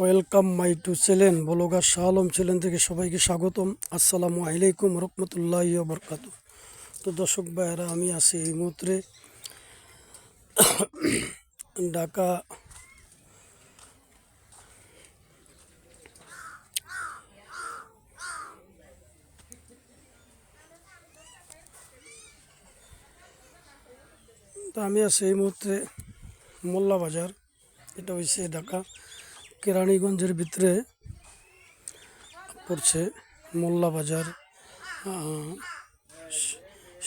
Welcome my to channel, blogger Shah Alam channel থেকে সবাইকে স্বাগতম। আসসালামু আলাইকুম রহমতুল্লাহ বরকাত তো দর্শক ভাইয়েরা, আমি আছি এই মুহূর্তে ঢাকা তো আমি আছি এই মুহূর্তে মোল্লা বাজার, এটা হয়েছে ঢাকা। কেরানীগঞ্জের ভিতরে পড়ছে মোল্লা বাজার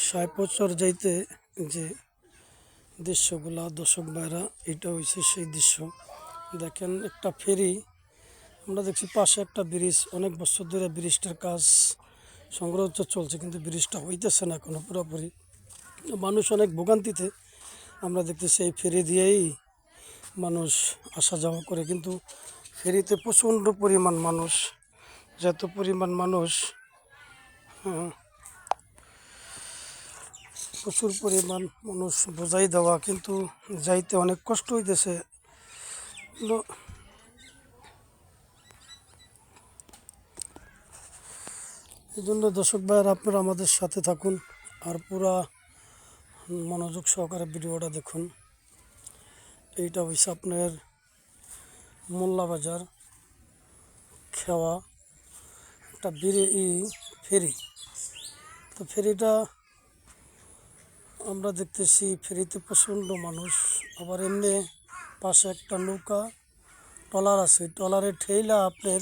সাইপচর যাইতে যে দৃশ্যগুলা দর্শক ভাইরা, এটা হচ্ছে সেই দৃশ্য। দেখেন একটা ফেরি, আমরা দেখছি পাশে একটা ব্রিজ, অনেক বছর ধরে ব্রিজটার কাজ সংগ্রহ চলছে, কিন্তু ব্রিজটা হইতেছে না এখনও পুরোপুরি। মানুষ অনেক ভোগান্তিতে আমরা দেখতেছি এই ফেরি দিয়েই মানুষ আসা যাওয়া করে কিন্তু ফেরিতে প্রচণ্ড পরিমাণ মানুষ যত পরিমাণ মানুষ হ্যাঁ, প্রচুর পরিমাণ মানুষ বোঝাই দেওয়া কিন্তু যাইতে অনেক কষ্ট হইতেছে। এই জন্য দর্শক ভাইয়ের আপনারা আমাদের সাথে থাকুন আর পুরা মনোযোগ সহকারে ভিডিওটা দেখুন। এইটা হচ্ছে আপনার মোল্লা বাজার খেওয়া। একটা বিরে ই, ফেরি। তো ফেরিটা আমরা দেখতেছি, ফেরিতে প্রচণ্ড মানুষ। আবার এমনি পাশে একটা নৌকা, ট্রলার আছে। ট্রলারে ঠেইলা আপনার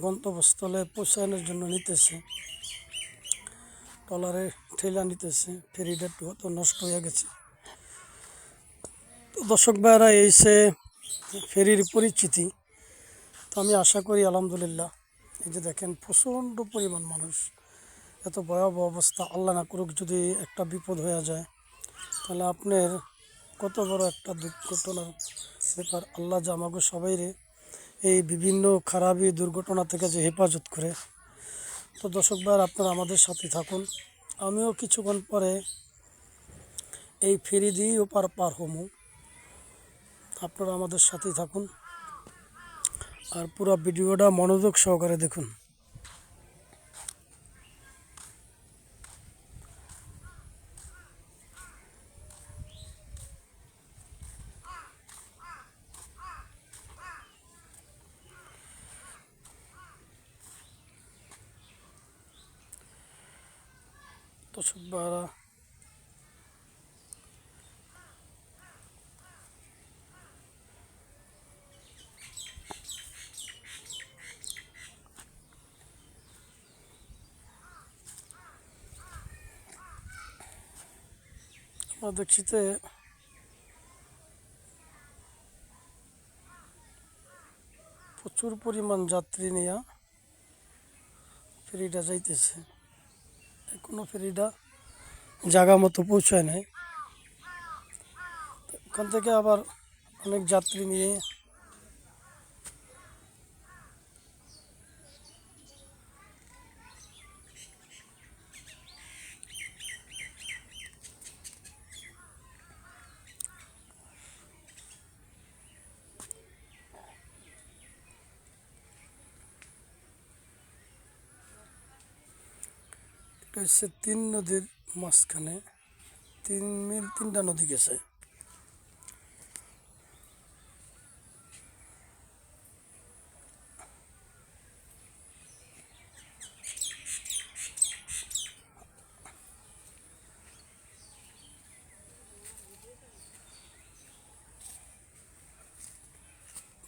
গন্তব্যস্থলে পৌঁছানোর জন্য নিতেছে। ট্রলারে ঠেলা নিতেছে। ফেরিটা একটু হয়তো নষ্ট হয়ে গেছে। তো দর্শক ভাইরা এই সে ফেরির পরিচিতি। তো আমি আশা করি, আলহামদুলিল্লাহ, এই যে দেখেন, প্রচণ্ড পরিমাণ মানুষ। এত ভয়াবহ অবস্থা, আল্লাহ না করুক যদি একটা বিপদ হয়ে যায়, তাহলে আপনার কত বড় একটা দুর্ঘটনার ব্যাপার। আল্লাহ যে আমাকে সবাইরে এই বিভিন্ন খারাপি দুর্ঘটনা থেকে যে হেফাজত করে। তো দর্শক ভাইয়ের, আপনারা আমাদের সাথে থাকুন। আমিও কিছুক্ষণ পরে এই ফেরি দিয়েই ওপার পার হমু। আপনারা আমাদের সাথেই থাকুন। আর পুরো ভিডিওটা মনোযোগ সহকারে দেখুন। দর্শক ভাইয়েরা যে প্রচুর পরিমাণ যাত্রী নিয়ে ফেরিটা যাইতেছে। এখনও ফেরিটা জায়গা মতো পৌঁছায় নাই। ওখান থেকে আবার অনেক যাত্রী নিয়ে এটা হচ্ছে তিন নদীর মাঝখানে। তিন মিল তিনটা নদী গেছে।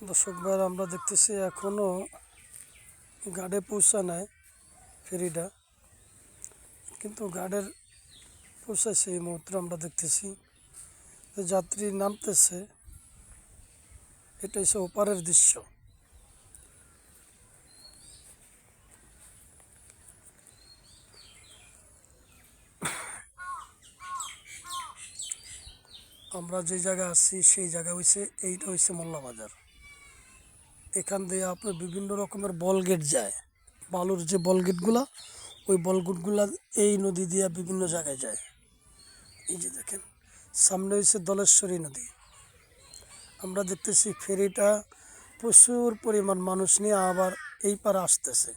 দর্শক ভাইয়ের আমরা দেখতেছি এখনও গাড়ে পৌঁছা নাই ফেরিটা। কিন্তু গার্ডের পৌঁছাইছে এই মুহূর্তে আমরা দেখতেছি। যাত্রী নামতেছে। এটা হচ্ছে ওপারের দৃশ্য। আমরা যে জায়গায় আছি, সেই জায়গা হয়েছে এইটা হচ্ছে মোল্লা বাজার। এখান দিয়ে আপনার বিভিন্ন রকমের বল গেট যায়। বালুর যে বল গেটগুলা ওই বলগুটগুলা এই নদী দিয়ে বিভিন্ন জায়গায় যায়। এই যে দেখেন, সামনে হচ্ছে দলেশ্বরী নদী। আমরা দেখতেছি ফেরিটা প্রচুর পরিমাণ মানুষ নিয়ে আবার এই পারে আসতেছে।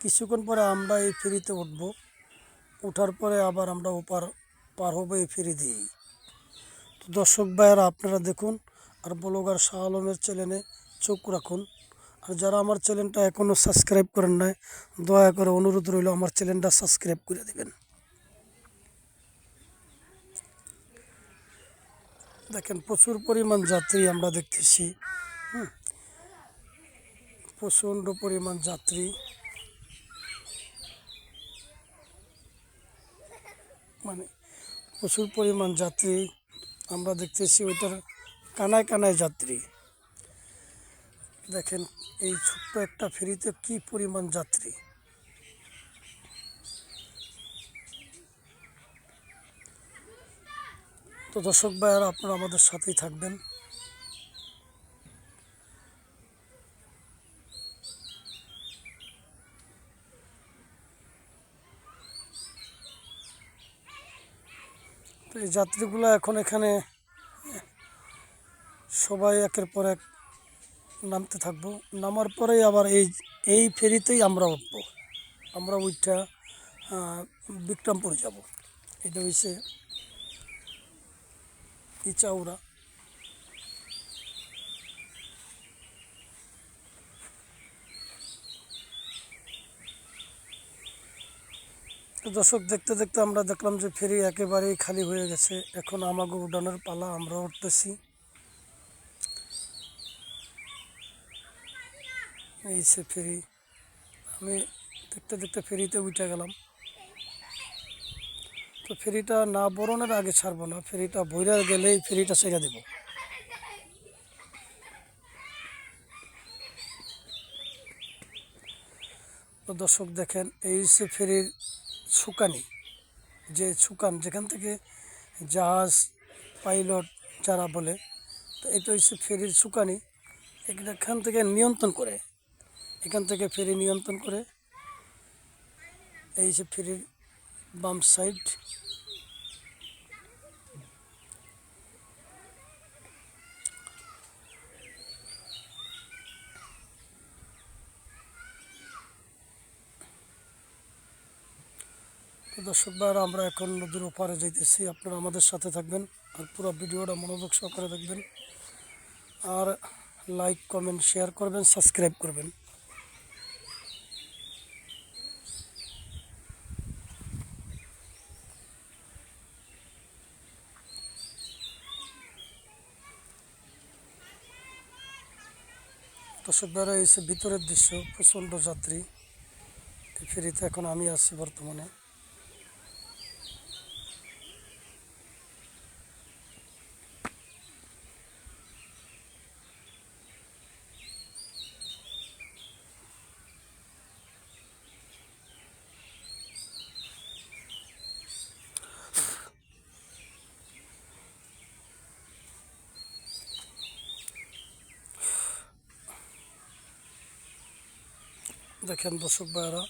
কিছুক্ষণ পরে আমরা এই ফেরিতে উঠব। ওঠার পরে আবার আমরা ওপার পার হব এই ফেরি দিয়েই। তো দর্শক ভাইয়েরা, আপনারা দেখুন আর ব্লগার শাহ আলমের চ্যানেলে চোখ রাখুন। আর যারা আমার চ্যানেলটা এখনও সাবস্ক্রাইব করেন নাই, দয়া করে অনুরোধ রইল আমার চ্যানেলটা সাবস্ক্রাইব করে দেবেন। দেখেন, প্রচুর পরিমাণ যাত্রী আমরা দেখতেছি প্রচণ্ড পরিমাণ যাত্রী। মানে প্রচুর পরিমাণ যাত্রী আমরা দেখতেছি, ওইটার কানায় কানায় যাত্রী। দেখেন, এই ছোট্ট একটা ফেরিতে কি পরিমাণ যাত্রী। তো দর্শক ভাইয়ারা, আপনারা আমাদের সাথেই থাকবেন। তো এই যাত্রীগুলো এখন এখানে সবাই একের পর এক নামতে থাকব। নামার পরেই আবার এই এই ফেরিতেই আমরা উঠবো। আমরা ওইটা বিক্রমপুর যাব। এটা হয়েছে ইচাউড়া তো দর্শক, দেখতে দেখতে আমরা দেখলাম যে ফেরি একেবারেই খালি হয়ে গেছে। এখন আমাকে উডানের পালা আমরা উঠতেছি। এই সে ফেরি। আমি দেখতে দেখতে ফেরিতে উঠে গেলাম। তো ফেরিটা না বরণের আগে ছাড়বো না, ফেরিটা বইরা গেলেই ফেরিটা ছেড়ে দেব। তো দর্শক দেখেন, এই সে ফেরির সুকানি, যে সুকান, যেখান থেকে জাহাজ, পাইলট যারা বলে, তো এটা হচ্ছে ফেরির সুকানি। এখান থেকে নিয়ন্ত্রণ করে এখান থেকে ফেরি নিয়ন্ত্রণ করে, এই যে ফেরির বাম সাইড। দর্শক ভাইরা আমরা এখন নদীর ওপারে যাইতেছি। আপনারা আমাদের সাথে থাকবেন আর পুরো ভিডিওটা মনোযোগ সহকারে দেখবেন। আর লাইক কমেন্ট শেয়ার করবেন সাবস্ক্রাইব করবেন। দর্শক বেড়া এসে ভিতরের দৃশ্য প্রচণ্ড যাত্রী। ফেরিতে এখন আমি আসছি বর্তমানে। দেখেন দর্শক ভাইরা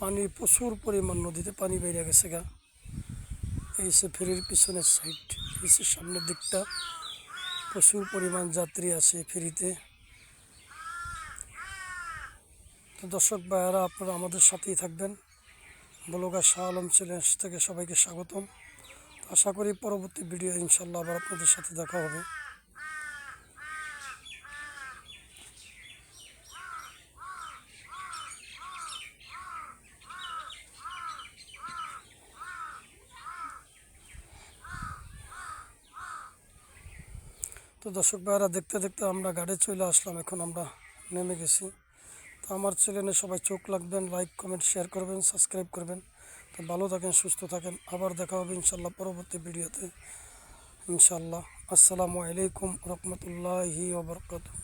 পানি প্রচুর পরিমাণ নদীতে পানি বেরিয়ে গেছে গা। এই সে ফেরির পিছনের সাইড এই সে সামনের দিকটা, প্রচুর পরিমাণ যাত্রী আছে ফেরিতে। তো দর্শক ভাইয়ারা, আপনারা আমাদের সাথেই থাকবেন। বলগা শাহ আলম চ্যানেল থেকে সবাইকে স্বাগতম। আশা করি পরবর্তী ভিডিও ইনশাল্লাহ আবার আপনাদের সাথে দেখা হবে। তো দর্শক ভাইরা দেখতে দেখতে আমরা গাড়ি চলে আসলাম, এখন আমরা নেমে গেছি। তো আমার চ্যানেলে সবাই চোখ লাগবেন লাইক কমেন্ট শেয়ার করবেন সাবস্ক্রাইব করবেন। তো ভালো থাকেন, সুস্থ থাকেন। আবার দেখা হবে ইনশাল্লাহ পরবর্তী ভিডিওতে। ইনশাল্লাহ আসসালামু আলাইকুম রহমতুল্লাহি ওবরকাতুহ